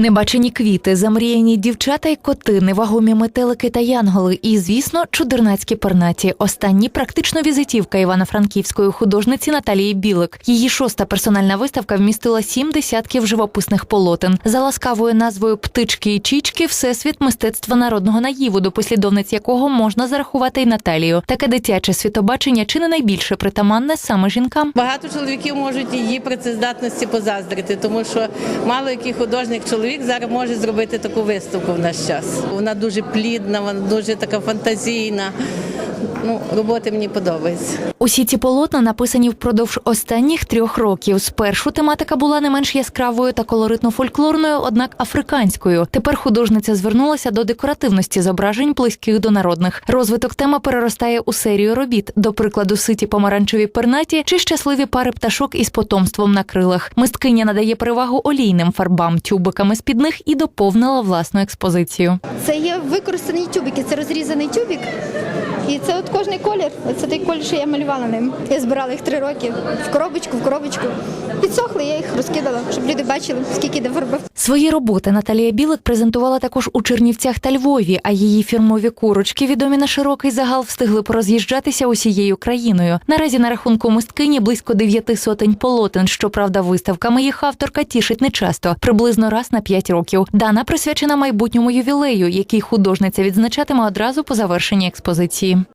Небачені квіти, замріяні дівчата й коти, невагомі метелики та янголи, і, звісно, чудернацькі пернаті. Останні практично візитівка івано-франківської художниці Наталії Білик. Її шоста персональна виставка вмістила сім десятків живописних полотен. За ласкавою назвою Птички і чічки всесвіт мистецтва народного наїву, до послідовниць якого можна зарахувати й Наталію. Таке дитяче світобачення чи не найбільше притаманне саме жінкам. Багато чоловіків можуть її працездатності позаздрити, тому що мало який художник чоловік зараз може зробити таку виставку в наш час. Вона дуже плідна, вона дуже така фантазійна. Ну, роботи мені подобаються. Усі ці полотна написані впродовж останніх трьох років. Спершу тематика була не менш яскравою та колоритно-фольклорною, однак африканською. Тепер художниця звернулася до декоративності зображень близьких до народних. Розвиток теми переростає у серію робіт, до прикладу, ситі помаранчеві пернаті чи щасливі пари пташок із потомством на крилах. Мисткиня надає перевагу олійним фарбам, тюбиками з під них і доповнила власну експозицію. Це є використані тюбики, це розрізаний тюбик. І це от кожний колір. Це той колір, що я малювала ним. Я збирала їх три роки в коробочку, в коробочку. Підсохли, я їх розкидала, щоб люди бачили, скільки йде фарби. Свої роботи Наталія Білик презентувала також у Чернівцях та Львові, а її фірмові курочки, відомі на широкий загал, встигли пороз'їжджатися усією країною. Наразі на рахунку мисткині близько дев'яти сотень полотен. Щоправда, виставками їх авторка тішить нечасто, приблизно раз на п'ять років. Дана присвячена майбутньому ювілею, який художниця відзначатиме одразу по завершенні експозиції.